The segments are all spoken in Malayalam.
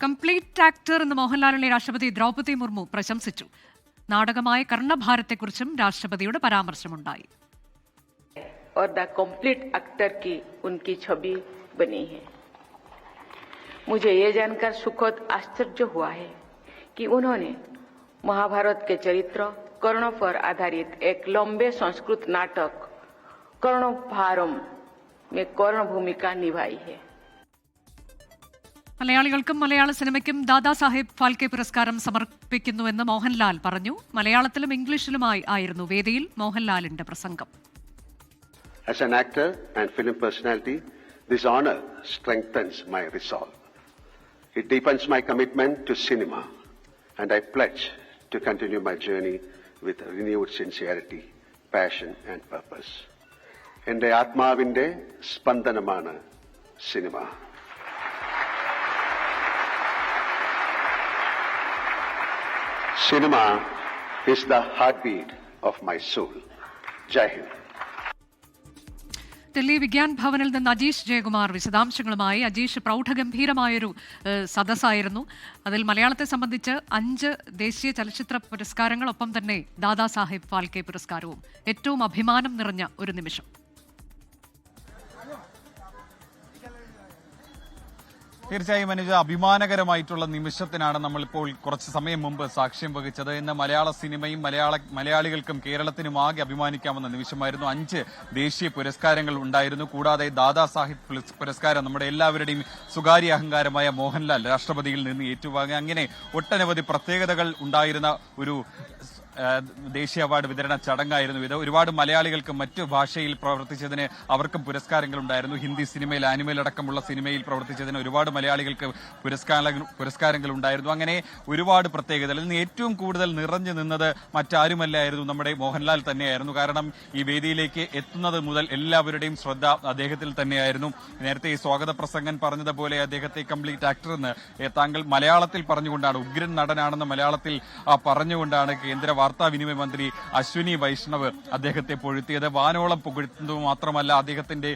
കംപ്ലീറ്റ് ആക്ടർ എന്ന് മോഹൻലാലിനെ രാഷ്ട്രപതി ദ്രൗപദി മുർമു പ്രശംസിച്ചു നാടകമായ കർണഭാരത്തെക്കുറിച്ചും രാഷ്ട്രപതിയുടെ പരാമർശമുണ്ടായി और द कंप्लीट एक्टर की उनकी छवि बनी है मुझे ये जानकर सुखद आश्चर्य हुआ है कि उन्होंने महाभारत के चरित्र कर्ण पर आधारित एक लंबे संस्कृत नाटक कर्णभारम में कर्ण भूमिका निभाई है മലയാളികൾക്കും മലയാള സിനിമയ്ക്കും ദാദാ സാഹേബ് ഫാൽക്കെ പുരസ്കാരം സമർപ്പിക്കുന്നുവെന്ന് മോഹൻലാൽ പറഞ്ഞു മലയാളത്തിലും ഇംഗ്ലീഷിലുമായി ആയിരുന്നു വേദിയിൽ മോഹൻലാലിന്റെ പ്രസംഗം As an actor and film personality, this honor strengthens my resolve. It deepens my commitment to cinema, and I pledge to continue my journey with renewed sincerity, passion, and purpose. എന്റെ ആത്മാവിന്റെ സ്പന്ദനമാണ് cinema cinema is the heartbeat of my soul. Jai Hind Delhi Vigyan ഭവനിൽ നിന്ന് അജീഷ് ജയകുമാർ വിശദാംശങ്ങളുമായി. അജീഷ് പ്രൗഢഗംഭീരമായൊരു സദസ്സായിരുന്നു. അതിൽ മലയാളത്തെ സംബന്ധിച്ച് അഞ്ച് ദേശീയ ചലച്ചിത്ര പുരസ്കാരങ്ങളൊപ്പം തന്നെ ദാദാ സാഹേബ് ഫാൽക്കെ പുരസ്കാരവും. ഏറ്റവും അഭിമാനം നിറഞ്ഞ ഒരു നിമിഷം. തീർച്ചയായും അനുജ അഭിമാനകരമായിട്ടുള്ള നിമിഷത്തിനാണ് നമ്മളിപ്പോൾ കുറച്ച് സമയം മുമ്പ് സാക്ഷ്യം വഹിച്ചത്. ഇന്ന് മലയാള സിനിമയും മലയാള മലയാളികൾക്കും കേരളത്തിനും ആകെ അഭിമാനിക്കാമെന്ന നിമിഷമായിരുന്നു. അഞ്ച് ദേശീയ പുരസ്കാരങ്ങൾ ഉണ്ടായിരുന്നു. കൂടാതെ ദാദാ സാഹിബ് പുരസ്കാരം നമ്മുടെ എല്ലാവരുടെയും സ്വകാര്യ അഹങ്കാരമായ മോഹൻലാൽ രാഷ്ട്രപതിയിൽ നിന്ന് ഏറ്റുവാങ്ങി. അങ്ങനെ ഒട്ടനവധി പ്രത്യേകതകൾ ഉണ്ടായിരുന്ന ഒരു ദേശീയ അവാർഡ് വിതരണ ചടങ്ങായിരുന്നു ഇത്. ഒരുപാട് മലയാളികൾക്ക് മറ്റു ഭാഷയിൽ പ്രവർത്തിച്ചതിന് അവർക്കും പുരസ്കാരങ്ങൾ ഉണ്ടായിരുന്നു ഹിന്ദി സിനിമയിൽ ആനിമൽ അടക്കമുള്ള സിനിമയിൽ പ്രവർത്തിച്ചതിന് ഒരുപാട് മലയാളികൾക്ക് പുരസ്കാര പുരസ്കാരങ്ങൾ ഉണ്ടായിരുന്നു അങ്ങനെ ഒരുപാട് പ്രത്യേകതകൾ ഇന്ന് ഏറ്റവും കൂടുതൽ നിറഞ്ഞു നിന്നത് മറ്റാരുമല്ലായിരുന്നു നമ്മുടെ മോഹൻലാൽ തന്നെയായിരുന്നു. കാരണം ഈ വേദിയിലേക്ക് എത്തുന്നത് മുതൽ എല്ലാവരുടെയും ശ്രദ്ധ അദ്ദേഹത്തിൽ തന്നെയായിരുന്നു. നേരത്തെ ഈ സ്വാഗത പ്രസംഗം പറഞ്ഞതുപോലെ അദ്ദേഹത്തെ കംപ്ലീറ്റ് ആക്ടർ എന്ന് താങ്കൾ മലയാളത്തിൽ പറഞ്ഞുകൊണ്ടാണ് ഉഗ്രൻ നടനാണെന്ന് മലയാളത്തിൽ പറഞ്ഞുകൊണ്ടാണ് കേന്ദ്ര വാർത്താവിനിമയ മന്ത്രി അശ്വിനി വൈഷ്ണവ് അദ്ദേഹത്തെ പൊഴുത്തിയത് വാനോളം പുകഴ്ത്തുന്നത് മാത്രമല്ല അദ്ദേഹത്തിന്റെ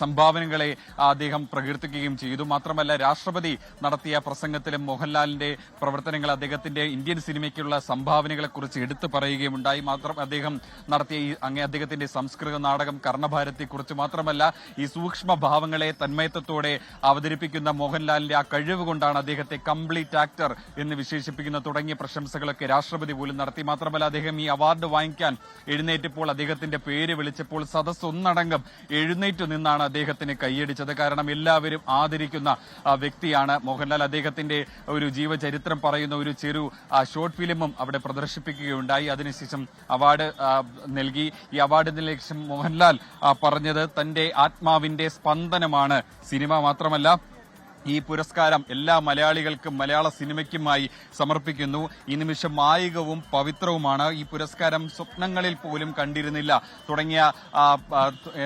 സംഭാവനകളെ അദ്ദേഹം പ്രകീർത്തിക്കുകയും ചെയ്തു. മാത്രമല്ല രാഷ്ട്രപതി നടത്തിയ പ്രസംഗത്തിലും മോഹൻലാലിന്റെ പ്രവർത്തനങ്ങൾ അദ്ദേഹത്തിന്റെ ഇന്ത്യൻ സിനിമയ്ക്കുള്ള സംഭാവനകളെ കുറിച്ച് എടുത്തു പറയുകയുണ്ടായി മാത്രം അദ്ദേഹം നടത്തിയ ഈ അദ്ദേഹത്തിന്റെ സംസ്കൃത നാടകം കർണഭാരത്തെ കുറിച്ച് മാത്രമല്ല ഈ സൂക്ഷ്മ ഭാവങ്ങളെ തന്മയത്വത്തോടെ അവതരിപ്പിക്കുന്ന മോഹൻലാലിന്റെ ആ കഴിവ് കൊണ്ടാണ് അദ്ദേഹത്തെ കംപ്ലീറ്റ് ആക്ടർ എന്ന് വിശേഷിപ്പിക്കുന്ന തുടങ്ങിയ പ്രശംസകളൊക്കെ രാഷ്ട്രപതി പോലും നടത്തി. മാത്രമല്ല അദ്ദേഹം ഈ അവാർഡ് വാങ്ങിക്കാൻ എഴുന്നേറ്റപ്പോൾ അദ്ദേഹത്തിന്റെ പേര് വിളിച്ചപ്പോൾ സദസ് ഒന്നടങ്കം എഴുന്നേറ്റു നിന്നാണ് അദ്ദേഹത്തിന് കൈയടിച്ചത്. കാരണം എല്ലാവരും ആദരിക്കുന്ന വ്യക്തിയാണ് മോഹൻലാൽ. അദ്ദേഹത്തിന്റെ ഒരു ജീവചരിത്രം പറയുന്ന ഒരു ചെറു ഷോർട്ട് ഫിലിമും അവിടെ പ്രദർശിപ്പിക്കുകയുണ്ടായി. അതിനുശേഷം അവാർഡ് നൽകി. ഈ അവാർഡിന് ലക്ഷ്യം മോഹൻലാൽ പറഞ്ഞത് തന്റെ ആത്മാവിന്റെ സ്പന്ദനമാണ്. സിനിമ മാത്രമല്ല ഈ പുരസ്കാരം എല്ലാ മലയാളികൾക്കും മലയാള സിനിമയ്ക്കുമായി സമർപ്പിക്കുന്നു. ഈ നിമിഷം മായികവും പവിത്രവുമാണ്. ഈ പുരസ്കാരം സ്വപ്നങ്ങളിൽ പോലും കണ്ടിരുന്നില്ല. തുടങ്ങിയ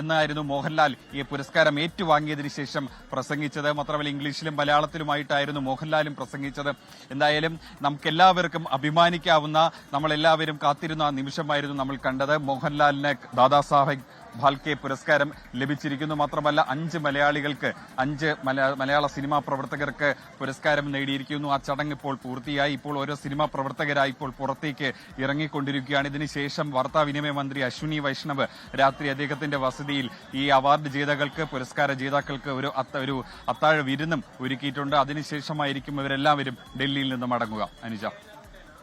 എന്നായിരുന്നു മോഹൻലാൽ ഈ പുരസ്കാരം ഏറ്റുവാങ്ങിയതിനു ശേഷം പ്രസംഗിച്ചത്. മാത്രമല്ല ഇംഗ്ലീഷിലും മലയാളത്തിലുമായിട്ടായിരുന്നു മോഹൻലാലും പ്രസംഗിച്ചത്. എന്തായാലും നമുക്കെല്ലാവർക്കും അഭിമാനിക്കാവുന്ന നമ്മളെല്ലാവരും കാത്തിരുന്ന ആ നിമിഷമായിരുന്നു നമ്മൾ കണ്ടത്. മോഹൻലാലിന് ദാദാ ഫാൽക്കെ പുരസ്കാരം ലഭിച്ചിരിക്കുന്നു. മാത്രമല്ല അഞ്ച് മലയാളികൾക്ക് അഞ്ച് മലയാള സിനിമാ പ്രവർത്തകർക്ക് പുരസ്കാരം നേടിയിരിക്കുന്നു. ആ ചടങ്ങ് ഇപ്പോൾ പൂർത്തിയായി. ഇപ്പോൾ ഓരോ സിനിമാ പ്രവർത്തകരായി ഇപ്പോൾ പുറത്തേക്ക് ഇറങ്ങിക്കൊണ്ടിരിക്കുകയാണ്. ഇതിനുശേഷം വാർത്താവിനിമയ മന്ത്രി അശ്വിനി വൈഷ്ണവ് രാത്രി അദ്ദേഹത്തിന്റെ വസതിയിൽ ഈ അവാർഡ് ജേതാക്കൾക്ക് പുരസ്കാര ജേതാക്കൾക്ക് ഒരു ഒരു അത്താഴ വിരുന്നും ഒരുക്കിയിട്ടുണ്ട്. അതിനുശേഷമായിരിക്കും ഇവരെല്ലാവരും ഡൽഹിയിൽ നിന്ന് മടങ്ങുക അനുജ.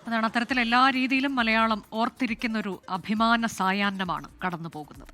അതാണ് അത്തരത്തിൽ എല്ലാ രീതിയിലും മലയാളം ഓർത്തിരിക്കുന്ന ഒരു അഭിമാന സായാഹ്നമാണ് കടന്നു പോകുന്നത്